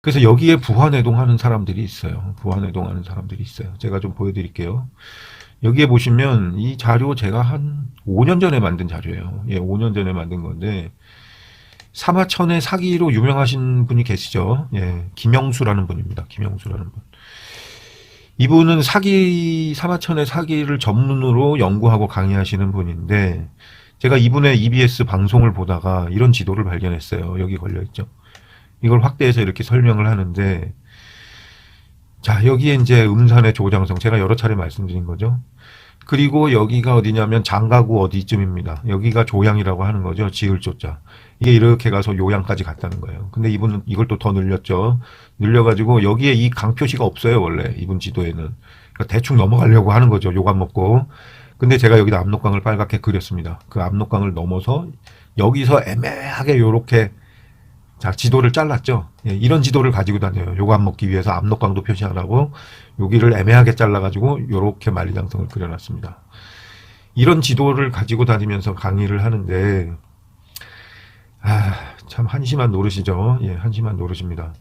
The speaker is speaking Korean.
그래서 여기에 부화내동하는 사람들이 있어요. 부화내동하는 사람들이 있어요. 제가 좀 보여드릴게요. 여기에 보시면 이 자료 제가 한 5년 전에 만든 자료예요. 예, 5년 전에 만든 건데 사마천의 사기로 유명하신 분이 계시죠. 예, 김영수라는 분입니다. 김영수라는 분. 이분은 사기 사마천의 사기를 전문으로 연구하고 강의하시는 분인데 제가 이분의 EBS 방송을 보다가 이런 지도를 발견했어요. 여기 걸려 있죠. 이걸 확대해서 이렇게 설명을 하는데 자 여기에 이제 음산의 조장성 제가 여러 차례 말씀드린 거죠. 그리고 여기가 어디냐면 장가구 어디쯤입니다. 여기가 조양이라고 하는 거죠. 지을 조자. 이게 이렇게 가서 요양까지 갔다는 거예요. 근데 이분은 이걸 또 더 늘렸죠. 늘려가지고 여기에 이 강 표시가 없어요. 원래 이분 지도에는. 그러니까 대충 넘어가려고 하는 거죠. 요강 먹고. 근데 제가 여기다 압록강을 빨갛게 그렸습니다. 그 압록강을 넘어서 여기서 애매하게 요렇게 자, 지도를 잘랐죠. 예, 이런 지도를 가지고 다녀요. 요거 안 먹기 위해서 압록강도 표시하라고 여기를 애매하게 잘라가지고 요렇게 만리장성을 그려놨습니다. 이런 지도를 가지고 다니면서 강의를 하는데 아, 참 한심한 노릇이죠. 예, 한심한 노릇입니다.